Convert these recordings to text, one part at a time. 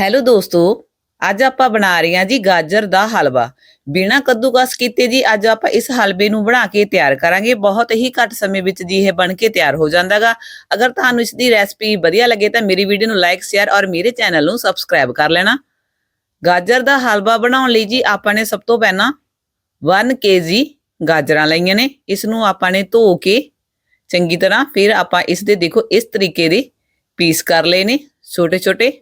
Hello ਦੋਸਤੋ, ਅੱਜ ਆਪਾਂ ਬਣਾ ਰਹੇ ਹਾਂ ਜੀ ਗਾਜਰ ਦਾ ਹਲਵਾ। ਬਿਨਾਂ ਕੱਦੂਕਸ ਕੀਤੇ ਜੀ ਅੱਜ ਆਪਾਂ ਇਸ ਹਲਵੇ ਨੂੰ ਬਣਾ ਕੇ ਤਿਆਰ ਕਰਾਂਗੇ। ਬਹੁਤ ਹੀ ਘੱਟ ਸਮੇਂ ਵਿੱਚ ਜੀ ਇਹ ਬਣ ਕੇ ਤਿਆਰ ਹੋ ਜਾਂਦਾਗਾ। ਅਗਰ ਤੁਹਾਨੂੰ ਇਸ ਦੀ ਰੈਸਪੀ ਵਧੀਆ ਲੱਗੇ ਤਾਂ ਮੇਰੀ ਵੀਡੀਓ ਨੂੰ ਲਾਈਕ, ਸ਼ੇਅਰ ਔਰ ਮੇਰੇ ਚੈਨਲ ਨੂੰ ਸਬਸਕ੍ਰਾਈਬ ਕਰ ਲੈਣਾ। ਗਾਜਰ ਦਾ ਹਲਵਾ ਬਣਾਉਣ ਲਈ ਜੀ ਆਪਾਂ ਨੇ ਸਭ ਤੋਂ ਪਹਿਲਾਂ 1 ਕੇਜੀ ਗਾਜਰਾਂ ਲਈਆਂ ਨੇ। ਇਸ ਨੂੰ ਆਪਾਂ ਨੇ ਧੋ ਕੇ ਚੰਗੀ ਤਰ੍ਹਾਂ ਫਿਰ ਆਪਾਂ ਇਸ ਦੇ ਦੇਖੋ ਇਸ ਤਰੀਕੇ ਦੇ ਪੀਸ ਕਰ ਲਏ ਨੇ। ਛੋਟੇ ਛੋਟੇ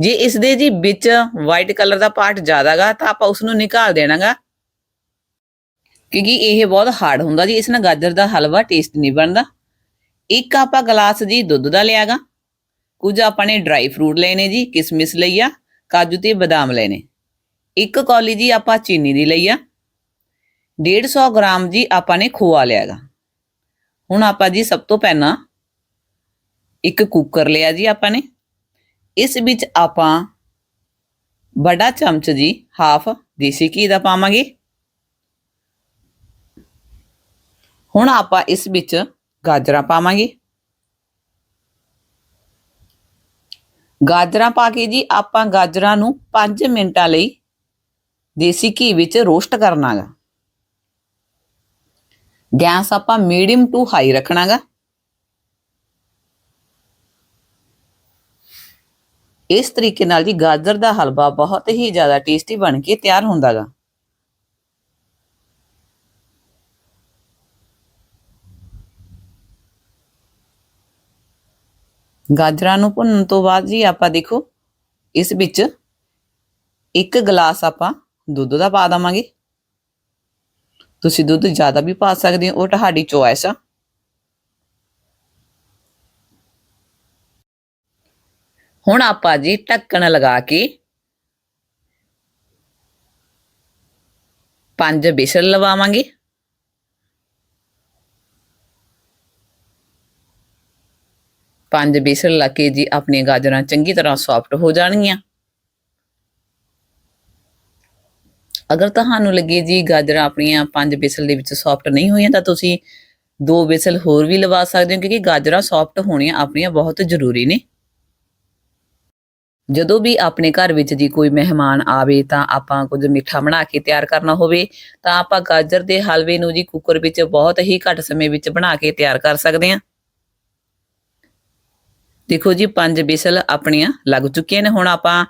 ਜੇ ਇਸ ਦੇ ਜੀ ਵਿੱਚ ਵਾਈਟ ਕਲਰ ਦਾ ਪਾਰਟ ਜ਼ਿਆਦਾਗਾ ਤਾਂ ਆਪਾਂ ਉਸ ਨੂੰ ਨਿਕਾਲ ਦੇਣਾਗਾ। ਕਿਉਂਕਿ ਇਹ ਬਹੁਤ ਹਾਰਡ ਹੁੰਦਾ ਜੀ, ਇਸ ਨਾਲ ਗਾਜਰ ਦਾ ਹਲਵਾ ਟੇਸਟ ਨਹੀਂ ਬਣਦਾ। ਇੱਕ ਆਪਾਂ ਗਲਾਸ ਜੀ ਦੁੱਧ ਦਾ ਲਿਆਗਾ। ਕੁਝ ਆਪਾਂ ਨੇ ਡਰਾਈ ਫਰੂਟ ਲਏ ਨੇ ਜੀ, ਕਿਸਮਿਸ ਲਈ ਆ, ਕਾਜੂ ਤੇ ਬਦਾਮ ਲਏ ਨੇ ਇੱਕ ਕੌਲੀ ਜੀ ਆਪਾਂ ਚੀਨੀ ਦੀ ਲਈ ਆ। 150 ਗ੍ਰਾਮ ਜੀ ਆਪਾਂ ਨੇ ਖੋਆ ਲਿਆਗਾ। ਹੁਣ ਆਪਾਂ ਜੀ ਸਭ ਤੋਂ ਪਹਿਲਾਂ ਇੱਕ ਕੁੱਕਰ ਲਿਆ ਜੀ ਆਪਾਂ ਨੇ। ਇਸ ਵਿੱਚ ਆਪਾਂ ਵੱਡਾ ਚਮਚ ਜੀ ਹਾਫ ਦੇਸੀ ਘੀ ਦਾ ਪਾਵਾਂਗੇ। ਹੁਣ ਆਪਾਂ ਇਸ ਵਿੱਚ ਗਾਜਰਾਂ ਪਾਵਾਂਗੇ। ਗਾਜਰਾਂ ਪਾ ਕੇ ਜੀ ਆਪਾਂ ਗਾਜਰਾਂ ਨੂੰ 5 ਮਿੰਟਾਂ ਲਈ ਦੇਸੀ ਘੀ ਵਿੱਚ ਰੋਸਟ ਕਰਨਾਗਾ। ਗੈਸ ਆਪਾਂ ਮੀਡੀਅਮ ਟੂ ਹਾਈ ਰੱਖਣਾਗਾ। ਇਸ ਤਰੀਕੇ ਨਾਲ ਜੀ ਗਾਜਰ ਦਾ ਹਲਵਾ ਬਹੁਤ ਹੀ ਜ਼ਿਆਦਾ ਟੇਸਟੀ ਬਣ ਕੇ ਤਿਆਰ ਹੁੰਦਾਗਾ। ਗਾਜਰਾਂ ਨੂੰ ਭੁੰਨਣ ਤੋਂ ਬਾਅਦ ਜੀ ਆਪਾਂ ਦੇਖੋ, ਇਸ ਵਿੱਚ ਇੱਕ ਗਲਾਸ ਆਪਾਂ ਦੁੱਧ ਦਾ ਪਾ ਦਵਾਂਗੇ। ਤੁਸੀਂ ਦੁੱਧ ਜ਼ਿਆਦਾ ਵੀ ਪਾ ਸਕਦੇ ਹੋ, ਉਹ ਤੁਹਾਡੀ ਚੋਇਸ ਆ। ਹੁਣ ਆਪਾਂ ਜੀ ਢੱਕਣ ਲਗਾ ਕੇ ਪੰਜ ਬਿਸਲ ਲਵਾਵਾਂਗੇ। ਪੰਜ ਬੇਸਣ ਲਾ ਕੇ ਜੀ ਆਪਣੀਆਂ ਗਾਜਰਾਂ ਚੰਗੀ ਤਰ੍ਹਾਂ ਸੌਫਟ ਹੋ ਜਾਣਗੀਆਂ। ਅਗਰ ਤੁਹਾਨੂੰ ਲੱਗੇ ਜੀ ਗਾਜਰਾਂ ਆਪਣੀਆਂ ਪੰਜ ਬਿਸਲ ਦੇ ਵਿੱਚ ਸੌਫਟ ਨਹੀਂ ਹੋਈਆਂ ਤਾਂ ਤੁਸੀਂ ਦੋ ਬੇਸਲ ਹੋਰ ਵੀ ਲਵਾ ਸਕਦੇ ਹੋ ਕਿਉਂਕਿ ਗਾਜਰਾਂ ਸੌਫਟ ਹੋਣੀਆਂ ਆਪਣੀਆਂ ਬਹੁਤ ਜ਼ਰੂਰੀ ਨੇ। ਜਦੋਂ ਵੀ ਆਪਣੇ ਘਰ ਵਿੱਚ ਜੀ ਕੋਈ ਮਹਿਮਾਨ ਆਵੇ ਤਾਂ ਆਪਾਂ ਕੁਝ ਮਿੱਠਾ ਬਣਾ ਕੇ ਤਿਆਰ ਕਰਨਾ ਹੋਵੇ, ਤਾਂ ਆਪਾਂ ਗਾਜਰ ਦੇ ਹਲਵੇ ਨੂੰ ਜੀ ਕੁੱਕਰ ਵਿੱਚ ਬਹੁਤ ਹੀ ਘੱਟ ਸਮੇਂ ਵਿੱਚ ਬਣਾ ਕੇ ਤਿਆਰ ਕਰ ਸਕਦੇ ਹਾਂ। ਦੇਖੋ ਜੀ, ਪੰਜ ਬਿਸਲ ਆਪਣੀਆਂ ਲੱਗ ਚੁੱਕੀਆਂ ਨੇ, ਹੁਣ ਆਪਾਂ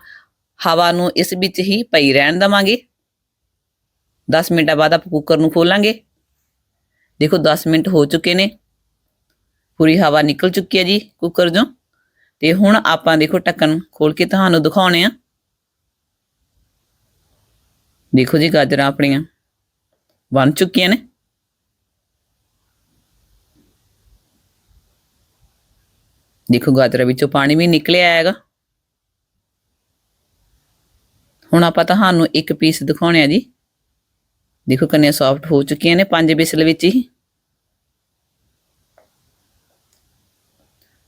ਹਵਾ ਨੂੰ ਇਸ ਵਿੱਚ ਹੀ ਪਈ ਰਹਿਣ ਦਵਾਂਗੇ। 10 ਮਿੰਟਾਂ ਬਾਅਦ ਆਪਾਂ ਕੁੱਕਰ ਨੂੰ ਖੋਲਾਂਗੇ। ਦੇਖੋ 10 ਮਿੰਟ ਹੋ ਚੁੱਕੇ ਨੇ। ਪੂਰੀ ਹਵਾ ਨਿਕਲ ਚੁੱਕੀ ਹੈ ਜੀ ਕੁੱਕਰ ਚੋਂ। ਤੇ ਹੁਣ ਆਪਾਂ ਦੇਖੋ ਢੱਕਣ ਖੋਲ ਕੇ ਤੁਹਾਨੂੰ ਦਿਖਾਉਣੇ ਆ। ਦੇਖੋ ਜੀ ਗਾਜਰਾਂ ਆਪਣੀਆਂ ਬਣ ਚੁੱਕੀਆਂ ਨੇ। ਦੇਖੋ ਗਾਜਰਾਂ ਵਿੱਚੋਂ ਪਾਣੀ ਵੀ ਨਿਕਲਿਆ ਹੈਗਾ। ਹੁਣ ਆਪਾਂ ਤੁਹਾਨੂੰ ਇੱਕ ਪੀਸ ਦਿਖਾਉਣੇ ਆ ਜੀ। ਦੇਖੋ ਕਿੰਨੇ ਸੌਫਟ ਹੋ ਚੁੱਕੀਆਂ ਨੇ, ਪੰਜ ਬਿਸਲ ਵਿੱਚ ਹੀ।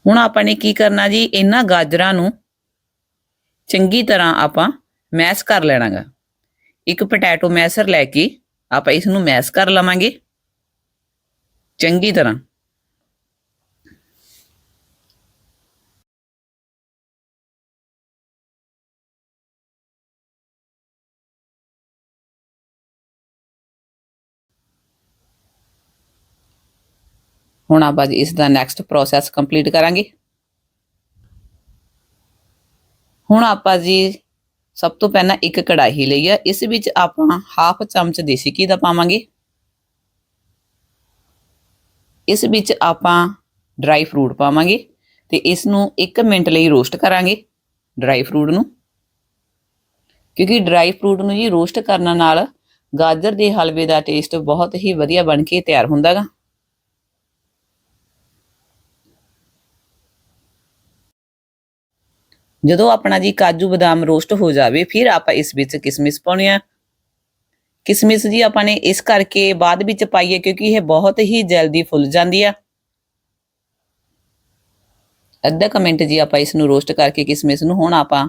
ਹੁਣ ਆਪਾਂ ਨੇ ਕੀ ਕਰਨਾ ਜੀ? ਇਹਨਾਂ ਗਾਜਰਾਂ ਨੂੰ ਚੰਗੀ ਤਰ੍ਹਾਂ ਆਪਾਂ ਮੈਸ਼ ਕਰ ਲੈਣਾਗਾ। ਇੱਕ ਪੋਟੈਟੋ ਮੈਸ਼ਰ ਲੈ ਕੇ ਆਪਾਂ ਇਸ ਨੂੰ ਮੈਸ਼ ਕਰ ਲਵਾਂਗੇ। ਚੰਗੀ ਤਰ੍ਹਾਂ। ਹੁਣ ਆਪਾਂ ਜੀ ਇਸ ਦਾ ਨੈਕਸਟ ਪ੍ਰੋਸੈਸ ਕੰਪਲੀਟ ਕਰਾਂਗੇ। ਹੁਣ ਆਪਾਂ ਜੀ ਸਭ ਤੋਂ ਪਹਿਲਾਂ ਇੱਕ ਕੜਾਹੀ ਲਈ ਆ। ਇਸ ਵਿੱਚ ਆਪਾਂ ਹਾਫ ਚਮਚ ਦੇਸੀ ਘੀ ਦਾ ਪਾਵਾਂਗੇ। ਇਸ ਵਿੱਚ ਆਪਾਂ ਡਰਾਈ ਫਰੂਟ ਪਾਵਾਂਗੇ ਤੇ ਇਸ ਨੂੰ 1 ਮਿੰਟ ਲਈ ਰੋਸਟ ਕਰਾਂਗੇ ਡਰਾਈ ਫਰੂਟ ਨੂੰ। ਕਿਉਂਕਿ ਡਰਾਈ ਫਰੂਟ ਨੂੰ ਜੀ ਰੋਸਟ ਕਰਨ ਨਾਲ ਗਾਜਰ ਦੇ ਹਲਵੇ ਦਾ ਟੇਸਟ ਬਹੁਤ ਹੀ ਵਧੀਆ ਬਣ ਕੇ ਤਿਆਰ ਹੁੰਦਾਗਾ ਜਦੋਂ ਆਪਣਾ ਜੀ ਕਾਜੂ ਬਦਾਮ ਰੋਸਟ ਹੋ ਜਾਵੇ, ਫਿਰ ਆਪਾਂ ਇਸ ਵਿੱਚ ਕਿਸਮਿਸ ਪਾਉਣੀ ਆ। ਕਿਸਮਿਸ ਜੀ ਆਪਾਂ ਨੇ ਇਸ ਕਰਕੇ ਬਾਅਦ ਵਿੱਚ ਪਾਈਏ ਕਿਉਂਕਿ ਇਹ ਬਹੁਤ ਹੀ ਜਲਦੀ ਫੁੱਲ ਜਾਂਦੀ ਆ। ਅੱਧਾ ਕਮੈਂਟ ਜੀ ਆਪਾਂ ਇਸ ਨੂੰ ਰੋਸਟ ਕਰਕੇ ਕਿਸਮਿਸ ਨੂੰ ਹੁਣ ਆਪਾਂ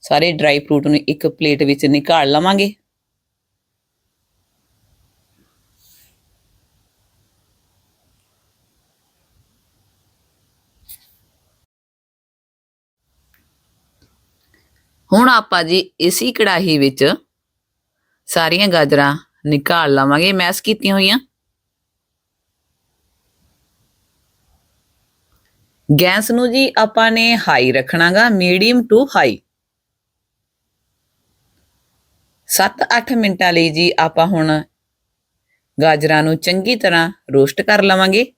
ਸਾਰੇ ਡਰਾਈ ਫਰੂਟ ਨੂੰ ਇੱਕ ਪਲੇਟ ਵਿੱਚ ਨਿਕਾਲ ਲਵਾਂਗੇ। ਹੁਣ ਆਪਾਂ ਜੀ ਇਸੀ ਕੜਾਹੀ ਵਿੱਚ ਸਾਰੀਆਂ ਗਾਜਰਾਂ ਨਿਕਾਲ ਲਵਾਂਗੇ, ਮੈਸ਼ ਕੀਤੀਆਂ ਹੋਈਆਂ। ਗੈਸ ਨੂੰ ਜੀ ਆਪਾਂ ਨੇ ਹਾਈ ਰੱਖਣਾਗਾ, ਮੀਡੀਅਮ ਟੂ ਹਾਈ। 7-8 ਮਿੰਟਾਂ ਲਈ ਜੀ ਆਪਾਂ ਹੁਣ ਗਾਜਰਾਂ ਨੂੰ ਚੰਗੀ ਤਰ੍ਹਾਂ ਰੋਸਟ ਕਰ ਲਵਾਂਗੇ,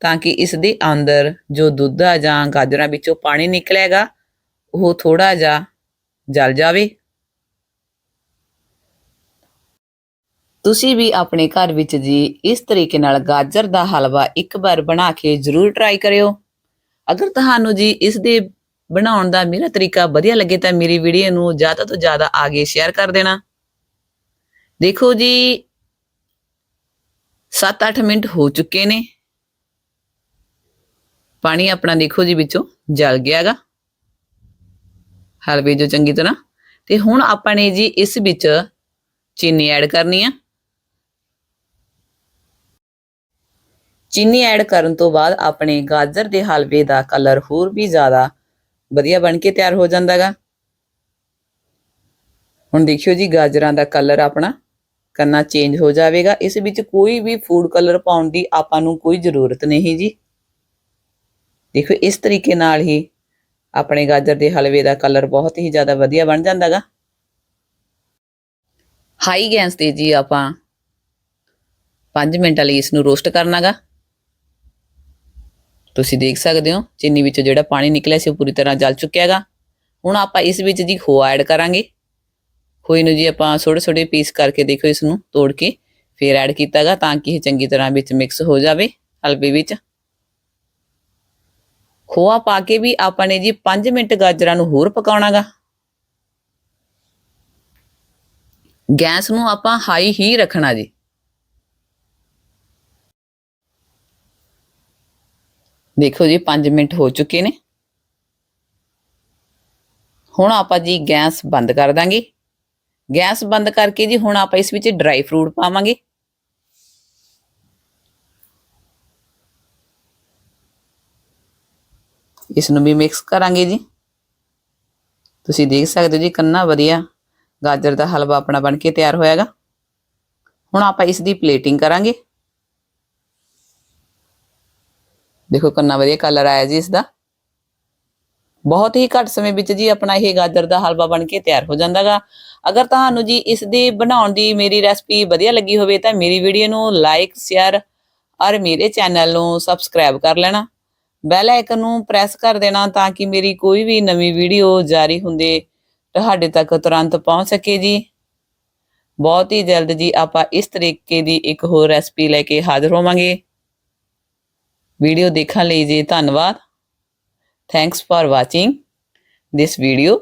ਤਾਂ ਕਿ ਇਸ ਦੇ ਅੰਦਰ ਜੋ ਦੁੱਧ ਆ ਜਾਂ ਗਾਜਰਾਂ ਵਿੱਚੋਂ ਪਾਣੀ ਨਿਕਲੇਗਾ, ਉਹ ਥੋੜਾ ਜਿਹਾ ਜਲ ਜਾਵੇ। ਤੁਸੀਂ ਵੀ ਆਪਣੇ ਘਰ ਵਿੱਚ ਜੀ ਇਸ ਤਰੀਕੇ ਨਾਲ ਗਾਜਰ ਦਾ ਹਲਵਾ ਇੱਕ ਵਾਰ ਬਣਾ ਕੇ ਜ਼ਰੂਰ ਟਰਾਈ ਕਰਿਓ। ਅਗਰ ਤੁਹਾਨੂੰ ਜੀ ਇਸ ਦੇ ਬਣਾਉਣ ਦਾ ਮੇਰਾ ਤਰੀਕਾ ਵਧੀਆ ਲੱਗੇ ਤਾਂ ਮੇਰੀ ਵੀਡੀਓ ਨੂੰ ਜ਼ਿਆਦਾ ਤੋਂ ਜ਼ਿਆਦਾ ਆਗੇ ਸ਼ੇਅਰ ਕਰ ਦੇਣਾ। ਦੇਖੋ ਜੀ 7-8 ਮਿੰਟ ਹੋ ਚੁੱਕੇ ਨੇ। ਪਾਣੀ ਆਪਣਾ ਦੇਖੋ ਜੀ ਵਿੱਚੋਂ ਜਲ ਗਿਆਗਾ। ਹਲਵੇ ਜੋ ਚੰਗੀ ਤਰ੍ਹਾਂ। ਤੇ ਹੁਣ ਆਪਾਂ ਨੇ ਜੀ ਇਸ ਵਿੱਚ ਚੀਨੀ ਐਡ ਕਰਨੀ ਆ। ਚੀਨੀ ਐਡ ਕਰਨ ਤੋਂ ਬਾਅਦ ਆਪਣੇ ਗਾਜਰ ਦੇ ਹਲਵੇ ਦਾ ਕਲਰ ਹੋਰ ਵੀ ਜ਼ਿਆਦਾ ਵਧੀਆ ਬਣ ਕੇ ਤਿਆਰ ਹੋ ਜਾਂਦਾਗਾ ਹੁਣ ਦੇਖਿਓ ਜੀ ਗਾਜਰਾਂ ਦਾ ਕਲਰ ਆਪਣਾ ਕਰਨਾ ਚੇਂਜ ਹੋ ਜਾਵੇਗਾ। ਇਸ ਵਿੱਚ ਕੋਈ ਵੀ ਫੂਡ ਕਲਰ ਪਾਉਣ ਦੀ ਆਪਾਂ ਨੂੰ ਕੋਈ ਜ਼ਰੂਰਤ ਨਹੀਂ ਜੀ। ਦੇਖੋ ਇਸ ਤਰੀਕੇ ਨਾਲ ਹੀ ਆਪਣੇ ਗਾਜਰ ਦੇ ਹਲਵੇ ਦਾ ਕਲਰ ਬਹੁਤ ਹੀ ਜ਼ਿਆਦਾ ਵਧੀਆ ਬਣ ਜਾਂਦਾਗਾ। ਹਾਈ ਗੈਸ ਤੇ ਜੀ ਆਪਾਂ 5 ਮਿੰਟਾਂ ਲਈ ਇਸ ਨੂੰ ਰੋਸਟ ਕਰਨਾਗਾ। ਤੁਸੀਂ ਦੇਖ ਸਕਦੇ ਹੋ, ਚੀਨੀ ਵਿੱਚੋਂ ਜਿਹੜਾ ਪਾਣੀ ਨਿਕਲਿਆ ਸੀ ਉਹ ਪੂਰੀ ਤਰ੍ਹਾਂ ਜਲ ਚੁੱਕਿਆ ਹੈਗਾ ਹੁਣ ਆਪਾਂ ਇਸ ਵਿੱਚ ਜੀ ਖੋਆ ਐਡ ਕਰਾਂਗੇ। ਖੋਏ ਨੂੰ ਜੀ ਆਪਾਂ ਛੋਟੇ ਛੋਟੇ ਪੀਸ ਕਰਕੇ ਦੇਖੋ ਇਸ ਨੂੰ ਤੋੜ ਕੇ ਫੇਰ ਐਡ ਕੀਤਾਗਾ ਤਾਂ ਕਿ ਇਹ ਚੰਗੀ ਤਰ੍ਹਾਂ ਵਿੱਚ ਮਿਕਸ ਹੋ ਜਾਵੇ ਹਲਵੇ ਵਿੱਚ। ਖੋਆ ਪਾ ਕੇ ਵੀ ਆਪਾਂ ਨੇ ਜੀ 5 ਮਿੰਟ ਗਾਜਰਾਂ ਨੂੰ ਹੋਰ ਪਕਾਉਣਾਗਾ। ਗੈਸ ਨੂੰ ਆਪਾਂ ਹਾਈ ਹੀ ਰੱਖਣਾ ਜੀ। ਦੇਖੋ ਜੀ 5 ਮਿੰਟ ਹੋ ਚੁੱਕੇ ਨੇ। ਹੁਣ ਆਪਾਂ ਜੀ ਗੈਸ ਬੰਦ ਕਰ ਦਾਂਗੇ। ਗੈਸ ਬੰਦ ਕਰਕੇ ਜੀ ਹੁਣ ਆਪਾਂ ਇਸ ਵਿੱਚ ਡਰਾਈ ਫਰੂਟ ਪਾਵਾਂਗੇ। ਇਸ ਨੂੰ ਵੀ ਮਿਕਸ ਕਰਾਂਗੇ ਜੀ। ਤੁਸੀਂ ਦੇਖ ਸਕਦੇ ਹੋ ਜੀ ਕੰਨਾ ਵਧੀਆ ਗਾਜਰ ਦਾ ਹਲਵਾ ਆਪਣਾ ਬਣ ਕੇ ਤਿਆਰ ਹੋਇਆਗਾ। ਹੁਣ ਆਪਾਂ ਇਸ ਦੀ ਪਲੇਟਿੰਗ ਕਰਾਂਗੇ। ਦੇਖੋ ਕੰਨਾ ਵਧੀਆ ਕਲਰ ਆਇਆ ਜੀ ਇਸ ਦਾ ਬਹੁਤ ਹੀ ਘੱਟ ਸਮੇਂ ਵਿੱਚ ਜੀ ਆਪਣਾ ਇਹ ਗਾਜਰ ਦਾ ਹਲਵਾ ਬਣ ਕੇ ਤਿਆਰ ਹੋ ਜਾਂਦਾਗਾ। ਅਗਰ ਤੁਹਾਨੂੰ ਜੀ ਇਸ ਦੇ ਬਣਾਉਣ ਦੀ ਮੇਰੀ ਰੈਸਪੀ ਵਧੀਆ ਲੱਗੀ ਹੋਵੇ ਤਾਂ ਮੇਰੀ ਵੀਡੀਓ ਨੂੰ ਲਾਈਕ ਸ਼ੇਅਰ ਔਰ ਮੇਰੇ ਚੈਨਲ ਨੂੰ ਸਬਸਕ੍ਰਾਈਬ ਕਰ ਲੈਣਾ। ਬੈਲ ਆਈਕਨ ਨੂੰ ਪ੍ਰੈਸ ਕਰ ਦੇਣਾ ਤਾਂ ਕਿ ਮੇਰੀ ਕੋਈ ਵੀ ਨਵੀਂ ਵੀਡੀਓ ਜਾਰੀ ਹੁੰਦੇ, ਤੁਹਾਡੇ ਤੱਕ ਤੁਰੰਤ ਪਹੁੰਚ ਸਕੇ ਜੀ। ਬਹੁਤ ਹੀ ਜਲਦ ਜੀ ਆਪਾਂ ਇਸ ਤਰੀਕੇ ਦੀ ਇੱਕ ਹੋਰ ਰੈਸਪੀ ਲੈ ਕੇ ਹਾਜ਼ਰ ਹੋਵਾਂਗੇ। ਵੀਡੀਓ ਦੇਖਣ ਲਈ ਜੀ ਧੰਨਵਾਦ। Thanks for watching this video